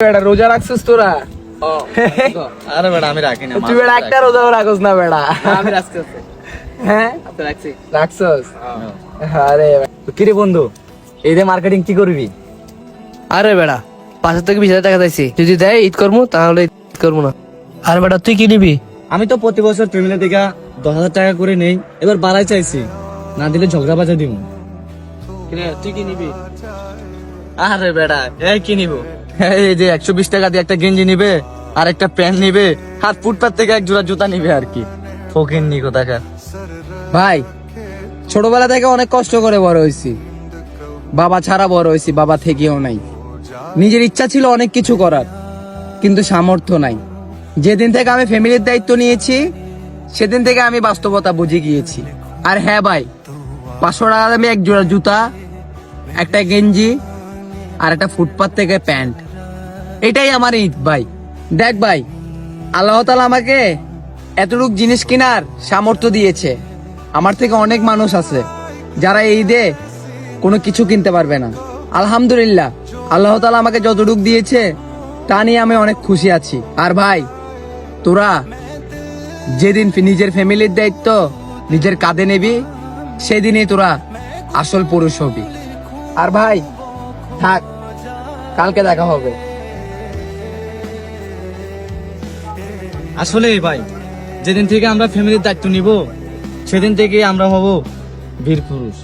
বেটা রোজা রাখছিস তোরা? আরে বেটা আমি রাখি না তুই বেটা একটা রোজাও রাখস না বেটা। আমি রাখছি হ্যাঁ রাখছি। রাখছস? আরে কিরে বন্ধু এই যে মার্কেটিং কি করবি? আরে বেড়া পাঁচশো থেকে বিশ হাজার টাকা চাইছি। যদি দেয় ঈদ করব তাহলে ঈদ করব না। আর বেটা তুই কি নিবি? আমি তো প্রতি বছর ফ্যামিলি থেকে দশ হাজার টাকা করে নেই এবার বাড়াই চাইছি। না দিলে ঝগড়া বাজা দিব তুই কি নিবি? আরে বেটা এই কি নিব? এই যে একশো বিশ টাকা দিয়ে একটা গেঞ্জি নিবে আর একটা প্যান্ট নিবে হাত ফুটপাত থেকে এক জোড়া জুতা নিবে আর কি। ফকির নি কোথাকার ভাই ছোটবেলা থেকে অনেক কষ্ট করে বড় হয়েছি। বাবা ছাড়া বড় হয়েছি বাবা থেকেও নাই। নিজের ইচ্ছা ছিল অনেক কিছু করার কিন্তু সামর্থ্য নাই। যেদিন থেকে আমি ফ্যামিলির দায়িত্ব নিয়েছি সেদিন থেকে আমি বাস্তবতা বুঝে গিয়েছি। আর হ্যাঁ ভাই পাঁচশো টাকা দামে এক জোড়া জুতা একটা গেঞ্জি আর একটা ফুটপাত থেকে প্যান্ট। এটাই আমার ঈদ, ভাই। দেখ ভাই, আল্লাহ তালা আমাকে এতটুক জিনিস কেনার সামর্থ্য দিয়েছে। আমার থেকে অনেক মানুষ আছে যারা এই ঈদে কোনো কিছু কিনতে পারবে না। আলহামদুলিল্লাহ, আল্লাহ তালা আমাকে যতটুক দিয়েছে, তা নিয়ে আমি অনেক খুশি আছি। আর ভাই, তোরা যেদিন নিজের ফ্যামিলির দায়িত্ব, নিজের কাঁধে নেবি, সেদিনই তোরা আসল পুরুষ হবি। আর ভাই, থাক, কালকে দেখা হবে। আসলে ভাই যেদিন থেকে আমরা ফ্যামিলির দায়িত্ব নিব সেদিন থেকে আমরা হব বীর পুরুষ।